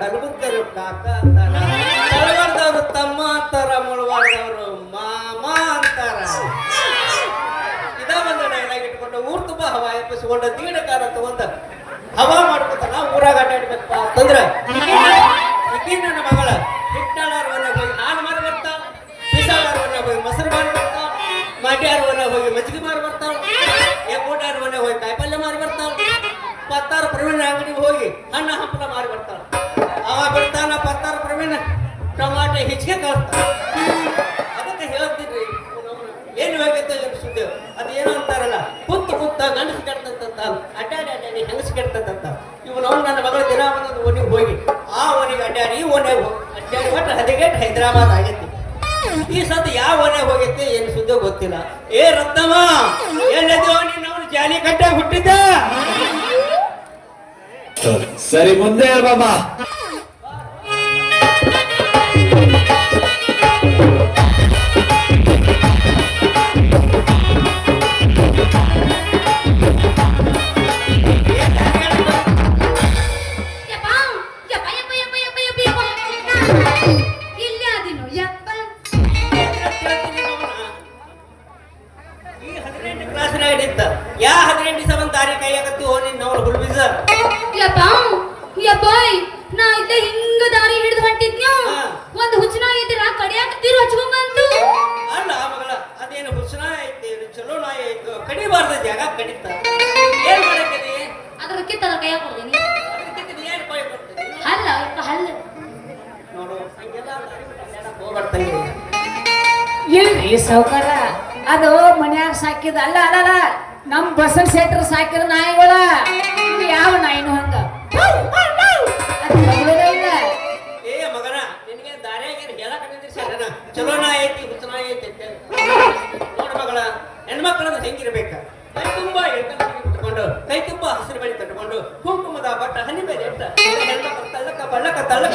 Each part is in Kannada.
ಕಲಬುರ್ಗರು ಕಾಕ ಅಂತಾರ ತಮ್ಮ ಅಂತಾರ ಮುಳವಾಡದವರು ಮಾಮ ಅಂತಾರ. ಇದ ಬಂದ ಡೈಲಾಗ್ ಇಟ್ಕೊಂಡು ಊರ್ ತುಂಬ ಹವಾ ಎಬ್ಬಿಸ್ಕೊಂಡು ದೀಡ ಕಾಲ ತಗೊಂಡ ಹವಾ ಮಾಡ್ಕೊತಾನ ಊರಾಗ ಅಡ್ಡಾಡ್ಬೇಕಪ್ಪ ಅಂತಂದ್ರ ಈಕಿ ನನ್ನ ಮಗಳ ಹಿಟ್ಟಾಳಾರ್ವನ್ನ ಹೋಗಿ ಹಾಲು ಮಾರಿ ಬರ್ತಾಳ ಬಿಸಾಳಾರ್ವನ್ನ ಹೋಗಿ ಮೊಸರು ಮಾರಿ ಬರ್ತಾಳ ಮಾಡ್ಯಾರ್ವನ್ನ ಹೋಗಿ ಮಜ್ಜಿಗೆ ಮಾರಿ ಬರ್ತಾಳ ಎಪ್ಪೋಟಾರ್ವನ್ನ ಹೋಗಿ ಕಾಯಿಪಲ್ಯ ಮಾರಿ ಬರ್ತಾಳ ಪತ್ತಾರು ಪ್ರವೀಣ ಅಂಗಡಿಗೆ ಹೋಗಿ ಹಣ್ಣ ಹಂಪಲ ಮಾರಿ ಬರ್ತಾಳ ಹೆಚ್ಚಿಗೆ ಅದಕ್ಕೆ ಹೇಳ್ತಿದ್ರಿ ಏನು ಬೇಕಂತ ಸುದ್ದಿ? ಅದು ಏನು ಅಂತಾರಲ್ಲ, ಕುತ್ತು ಕುತ್ತ ಗಂಡಸು ಕೆಡ್ತಂತ ಅಡ್ಡಾಡಿ ಅಡ್ಡಾಡಿ ಹೆಂಗಸು ಕೆಡ್ತಂತ ಇವನು ನಾವು ನನ್ನ ಮಗಳ ದಿನ ಒಂದೊಂದು ಓನಿಗೆ ಹೋಗಿ. ಆ ಓನಿಗೆ ಅಡ್ಡಾಡಿ, ಈ ಓನೆ ಅಡ್ಡಾಡಿ ಒಟ್ಟು ಹದಿಗೆಟ್ ಹೈದರಾಬಾದ್ ಆಗೈತಿ. ಈ ಸತಿ ಯಾವ ಓನ್ಯಾಗ ಹೋಗೈತಿ ಏನು ಸುದ್ದಿ ಗೊತ್ತಿಲ್ಲ. ಏ ರತ್ನಮ್ಮ ಎಲ್ಲದೋ ನೀನು? ಅವನು ಜಾಲಿ ಕಟ್ಟಾಗಿ ಹುಟ್ಟಿದ್ದ. ಸರಿ, ಮುಂದೆ ಬಾಬಾ. Música ಅದ್ರ ಕೈ ಕೊಡ್ತೀನಿ ಹಲ್ಲ ಯಪ್ಪ ಹಲ್ಲ. ಇಲ್ರಿ ಸೌಕರ ಅದು ಮನ್ಯಾಗ ಸಾಕಿದ ಅಲ್ಲ ಅಲ್ಲ ನಮ್ ಬಸವ ಸೆಟ್ರ್ ಸಾಕಿದ ನಾಯಿಗಳ. ಯಾವ ನಾಯಿನೂ ಹಂಗ? ಅದ್ ಚಲೋ ನಾಯಿ ಐತಿ ಹುಚ್ಚ ನಾಯಿ ಐತಿ. ಬಳ್ಳಕ.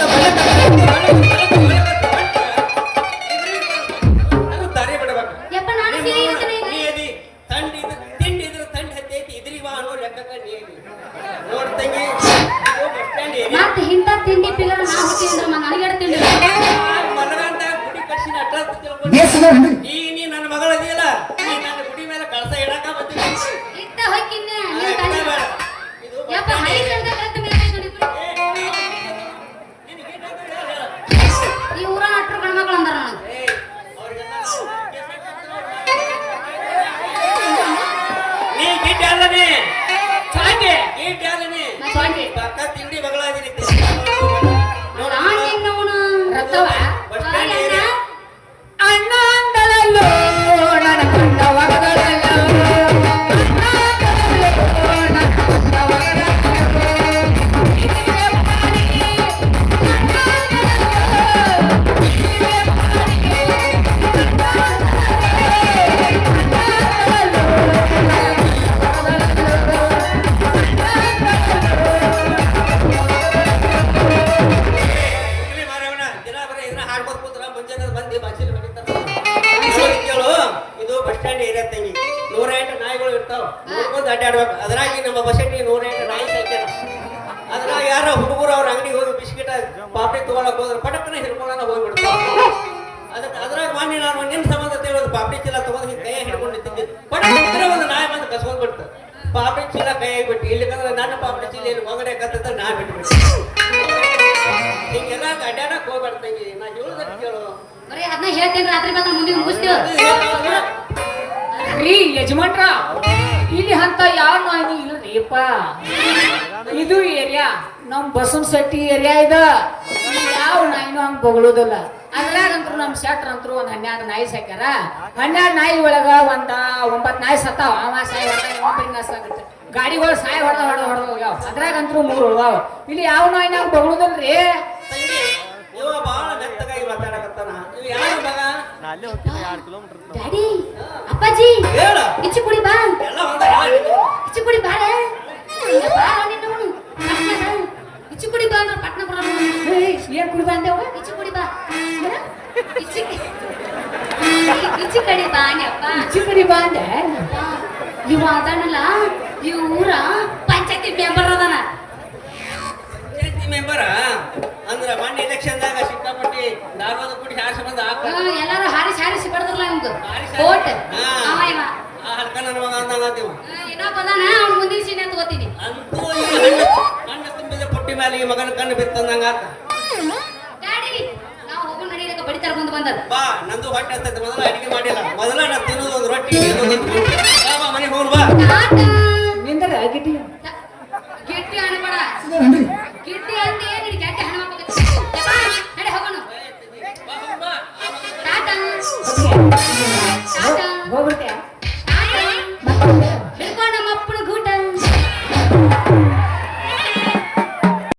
ದಾರಿ ಬಿಡ್ಬೇಕು ಯಪ್ಪ ನಾನು ಸೀರೆ ಇರ್ತೇನೆ. ತಂಡಿ ಇದ್ರ ತಿಂಡಿ ಇದ್ರ ತಂಡಿ ಹತ್ತೈತಿ ಇದ್ರಿವ ಅನ್ನೋ ಲೆಕ್ಕಕ್ಕ ನೀ ಅದಿ. ನೋಡ್ ತಂಗಿ ಇದು ಬಸ್ ಸ್ಟ್ಯಾಂಡ್ ಏರಿಯಾ ಮತ್ತೆ ಇಂಥ ತಿಂಡಿ ಪಿಲ್ಲರ್ ನಾ ಹುಟ್ಟಿ ಅಂದ್ರೆ ನನಗೆ ತಿಂಡಿ ಗುಡಿ ಕಟ್ಸಿನ ತಿಳ್ಕೊಂಡು ಚಾಂಡಿ. ಪಕ್ಕ ತಿಂಡಿ ದಿನ ಹಾಡ್ಕೊತ ಕೂತ್ರ ಮುಂಜಾನೆ ಬಂದು ಬಾಚಿಲ್ ಹೊಡಿತಾರ ಕೇಳು. ಇದು ಬಸ್ ಸ್ಟ್ಯಾಂಡ್ ಏರಿಯಾ ತಂಗಿ ನೂರ ಎಂಟು ನಾಯಿಗಳು ಇರ್ತಾವ. ನೋಡ್ಕೊಂಡು ಅಡ್ಡಾಡ್ಬೇಕು. ಅದ್ರಾಗಿ ನಮ್ಮ ಬಸ್ ಸ್ಟ್ಯಾಂಡ್ ನೂರ ಎಂಟು ನಾಯಿ ಸಾಕ್ಯಾರ ಅದ್ರಾಗ ಯಾರೋ ಹುಡುಗರು ಅವ್ರ ಅಂಗಡಿಗೆ ಹೋಗಿ ಬಿಸ್ಕಿಟ್ ಪಾಪಡಿ ತಗೊಳಕ್ ಹೋದ್ರೆ ಪಟಕ್ಕನೆ ಹಿಡ್ಕೊಳ್ಳೋಣ ಹೋಗ್ಬಿಡ್ತಾವ. ಅದಕ್ಕೆ ಅದ್ರಾಗ ಮಾನ್ಯ ನಾನು ನಿನ್ನ ಸಂಬಂಧ ತಿಳಿಯೋದು ಪಾಪಡಿ ಚೀಲ ತಗೊಂಡು ಹಿಂಗೆ ಕೈ ಹಿಡ್ಕೊಂಡು ನಿಂತಿದ್ದೆ. ಪಟಕ್ಕನೆ ಒಂದು ನಾಯಿ ಬಂದು ಕಸ್ಕೊಂಡ್ ಬಿಡ್ತು. ಪಾಪಡಿ ಚೀಲ ಕೈಯಾಗಿ ಬಿಟ್ಟು ಇಲ್ಲಿಕಂದ್ರೆ ನನ್ನ ಪಾಪಡಿ ಚೀಲ ಇಲ್ಲಿ ಒಳಗಡೆ ಕತ್ತಂತ ನಾ ಬಿಟ್ಬಿಟ್ಟು ಹಿಂಗೆಲ್ಲ ಅಡ್ಡಾಡಕ್ ಹೋಗ್ಬೇಡ ತಂಗಿ. ನಾ ಹೇಳುದಕ್ಕೆ ಕೇಳು. ಬರೀ ಅದನ್ನ ಹೇಳ್ತೇನೆ ರಾತ್ರಿ ಮುಂದೆ ಮುಗಿಸ್ತೀವಿ. ರೀ ಯಜಮಾನ್ರ ಇಲ್ಲಿ ಅಂತ ಯಾವ ನಾಯಿ ಇಲ್ರಿಪ್ಪ ಇದು ಏರಿಯಾ ನಮ್ ಬಸವನ್ ಶೆಟ್ಟಿ ಏರಿಯಾ ಇದ. ಯಾವ ನಾಯಿನೂ ಹಂಗ ಬಗಳೋದಲ್ಲ. ಅದ್ರಾಗಂತೂ ನಮ್ ಶೆಟ್ರ್ ಅಂತೂ ಒಂದ್ ಹನ್ನೆರಡು ನಾಯಿ ಸಾಕ್ಯಾರ. ಹನ್ನೆರಡು ನಾಯಿ ಒಳಗ ಒಂದ ಒಂಬತ್ ನಾಯಿ ಸತ್ತಾವ. ಅವ ಸಾಯಿ ಸಾಗುತ್ತೆ ಗಾಡಿಗಳು ಸಾಯ ಹೊಡೆದ ಹೊಡೆದ ಹೊಡೆದ ಹೋಗ್ಯಾವ. ಅದ್ರಾಗಂತೂ ಮೂರು ಉಳ್ದಾವ. ಇಲ್ಲಿ ಯಾವ ನಾಯಿ ನಾವು ಬಗಳುದಲ್ರಿ? ಇವ ಬಾಳ ಮೆತ್ತಗಾಗಿ ಮಾತಾಡಕತ್ತಾನ. ಇವ್ ಯಾರು ಮಗ? ಡ್ಯಾಡಿ ಅಪ್ಪಾಜಿ ಹೇಳ. ಇಚ್ಚಿ ಕುಡಿ ಬಾ. ಎಲ್ಲ ಒಂದ ಇಚ್ಚಿ ಕುಡಿ ಬಾ ಕುಡಿ ಬಾ ಅಂದ್ರೆ ಪಟ್ನ ಬರೋಣ ಏಯ್, ಏನ್ ಕುಡ್ದ ಅಂದೇವ ಇಚ್ಚು ಕುಡಿ ಬಾ. ಇಚ್ಚು ಇಚ್ಚಿ ಕಡಿ ಬಾ ಅಪ್ಪ. ಚಿಕ್ಕಡಿ ಬಾ ಅಂದೆ? ಇವ ಅದಾನಲ್ಲ. ಈ ಊರ ಪಂಚಾಯತಿ ಮೆಂಬರ್ ಅದಾನ. ಮೆಂಬರ ಅಂದ್ರ ಮೊನ್ನೆ ಎಲೆಕ್ಷನ್ದಾಗ ಸಿಕ್ಕಾಪಟ್ಟಿ ದಾರ್ವಾದ ಕುಡಿ ಹಾರಿಸಿ ಬಂದ ಎಲ್ಲರೂ ಹಾರಿಸಿ ಹಾರಿಸಿ ಬಡದ್ರಲ್ಲ ನಿಮ್ದು? ಕೋಟ್. ಆ ಹಲ್ಕ ನನ್ನ ಮಗ ನೀವು ಏನೋ ಅವ್ನ ಮುಂದಿನ ಸೀನೆ ತಗೋತೀನಿ ಅಂತೂ ಈ ಹಣ್ಣು ಹಣ್ಣು ತುಂಬಿದ ಪುಟ್ಟಿ ಮೇಲೆ ಈ ಮಗನ ಕಣ್ಣು ಬಿತ್ತಂದಂಗ ಡ್ಯಾಡಿ ನಾವು ಹೋಗೋ ಬಡಿತಾರ ಬಂದು ಬಂದದ ಬಾ ನಂದು ಹೊಟ್ಟೆ ಹತ್ತೈತೆ ಮೊದಲ ಅಡಿಗೆ ಮಾಡಿಲ್ಲ. ಮೊದಲ ನಾ ತಿನ್ನೋದು ಒಂದು ರೊಟ್ಟಿ ಬಾ ಮನೆಗೆ ಗಿಟ್ಟಿ ಗಿಟ್ಟಿ ಅನ್ಬೇಡ ಗಿಟ್ಟಿ ಅಂತ ಏನ್ ಗಟ್ಟಿ ಹಣ ನಡೆ ಹೋಗೋಣ. ಬಾ ಹೋಗೋಣ ತಾತ.